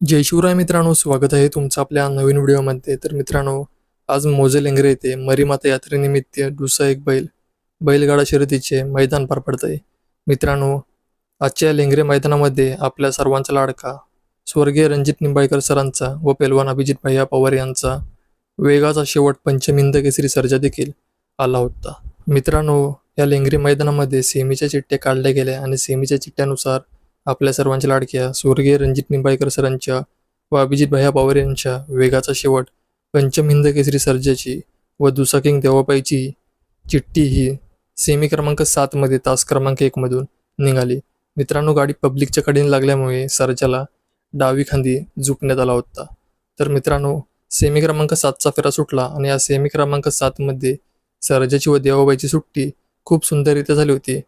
जय शिवराय मित्रांनो स्वागत आहे तुमचं आपल्या नवीन व्हिडिओमध्ये. तर मित्रांनो आज मोजे लेंगरे येथे मरीमाता यात्रेनिमित्त दुसरा एक बैल बैलगाडा शर्यतीचे मैदान पार पडत आहे मित्रांनो आजच्या लेंगरे मैदानामध्ये आपल्या सर्वांचा लाडका स्वर्गीय रणजित निंबाळकर सरांचा व पेलवान अभिजित भैया पवार यांचा वेगाचा शेवट पंचमिंद केसरी सर्जा देखील आला होता. मित्रांनो या लेंगरी मैदानामध्ये सेमीच्या चिठ्ठ्या काढल्या गेल्या आणि सेमीच्या चिठ्ठ्यानुसार आपल्या सर्वांच्या लाडक्या स्वर्गीय रणजित निंबाळकर सरांच्या व अभिजित भैया पवार यांच्या वेगाचा शेवट पंचम हिंद केसरी सर्जाची व दुसाकिंग देवाबाईची चिठ्ठी ही सेमी क्रमांक सातमध्ये तास क्रमांक एकमधून निघाली. मित्रांनो गाडी पब्लिकच्या कडेने लागल्यामुळे सर्जाला डावी खांदी झुकण्यात आला होता. तर मित्रांनो सेमी क्रमांक सातचा फेरा सुटला आणि या सेमी क्रमांक सातमध्ये सर्जाची व देवाबाईची सुट्टी खूप सुंदररित्या झाली होती.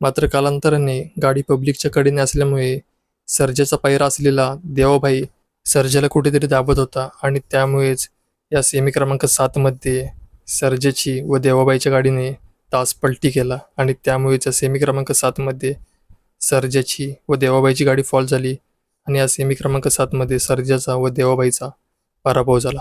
मात्र कालांतराने गाडी पब्लिकच्या कडेने असल्यामुळे सर्जाचा पायरा असलेला देवाबाई सर्जाला कुठेतरी दाबत होता आणि त्यामुळेच या सेमी क्रमांक सातमध्ये सर्जेची व देवाबाईच्या गाडीने तास पलटी केला आणि त्यामुळेच या सेमी क्रमांक सातमध्ये सर्जाची व देवाबाईची गाडी फॉल झाली आणि या सेमी क्रमांक सातमध्ये सर्जाचा व देवाबाईचा पराभव झाला.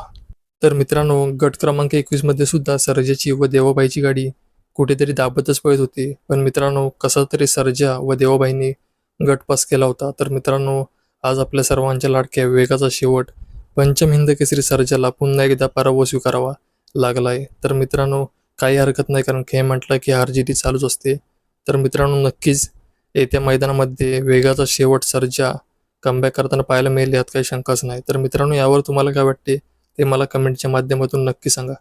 तर मित्रांनो गट क्रमांक एकवीसमध्ये सुद्धा सर्जेची व देवाबाईची गाडी कुठेतरी दाबतच पळत होती. पण मित्रांनो कसा तरी सर्जा व देवाबाईंनी गटपास केला होता. तर मित्रांनो आज आपल्या सर्वांच्या लाडक्या विवेकाचा शेवट पंचम हिंद केसरी सर्जाला पुन्हा एकदा पराभव स्वीकारावा लागला आहे तर मित्रांनो काही हरकत नाही कारण खेळ म्हटलं की हारजिती चालूच असते. तर मित्रांनो नक्कीच येत्या मैदानामध्ये वेगाचा शेवट सर्जा कमबॅक करताना पाहायला मिळेल यात काही शंकाच नाही. तर मित्रांनो यावर तुम्हाला काय वाटते ते मला कमेंटच्या माध्यमातून नक्की सांगा.